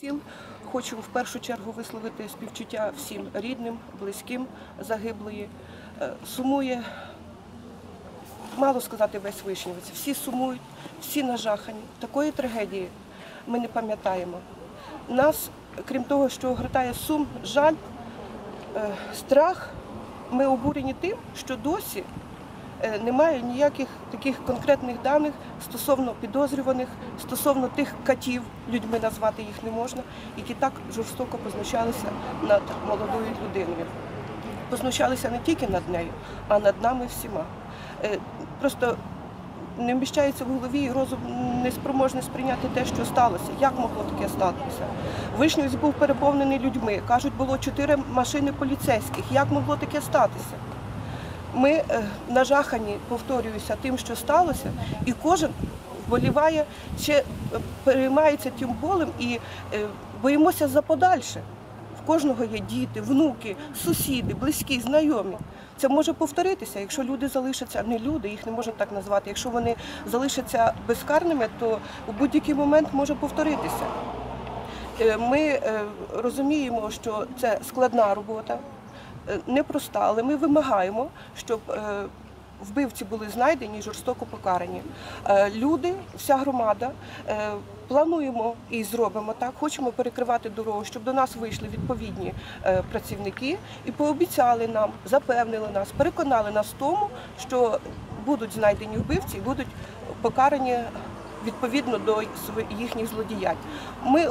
Сіл хочу в першу чергу висловити співчуття всім рідним, близьким загиблої. Е, Сумує, мало сказати весь вишнівець. Всі сумують, всі нажахані. Такої трагедії ми не пам'ятаємо. Нас, крім того, що огортає сум, жаль, е, страх, ми обурені тим, що досі немає ніяких таких конкретних даних стосовно підозрюваних, стосовно тих катів, людьми назвати їх не можна, які так жорстоко познущалися над молодою людиною. Познущалися не тільки над нею, а над нами всіма. Е, Просто не вміщається в голові і розум не спроможний сприйняти те, що сталося. Як могло таке статися? Вишнівець був переповнений людьми. Кажуть, було чотири машини поліцейських. Як могло таке статися? Ми е, нажахані, повторююся, тим, що сталося, і кожен вболіває, ще е, переймається тим болем і е, боїмося за подальше. В кожного є діти, внуки, сусіди, близькі, знайомі. Це може повторитися, якщо люди залишаться, не люди, їх не можна так назвати. Якщо вони залишаться безкарними, то у будь-який момент може повторитися. Ми розуміємо, що це складна робота, непроста, але ми вимагаємо, щоб е, вбивці були знайдені і жорстоко покарані. Е, Люди, вся громада, е, плануємо і зробимо так. Хочемо перекривати дорогу, щоб до нас вийшли відповідні е, працівники і пообіцяли нам, запевнили нас, переконали нас в тому, що будуть знайдені вбивці і будуть покарані відповідно до їхніх злодіянь. Ми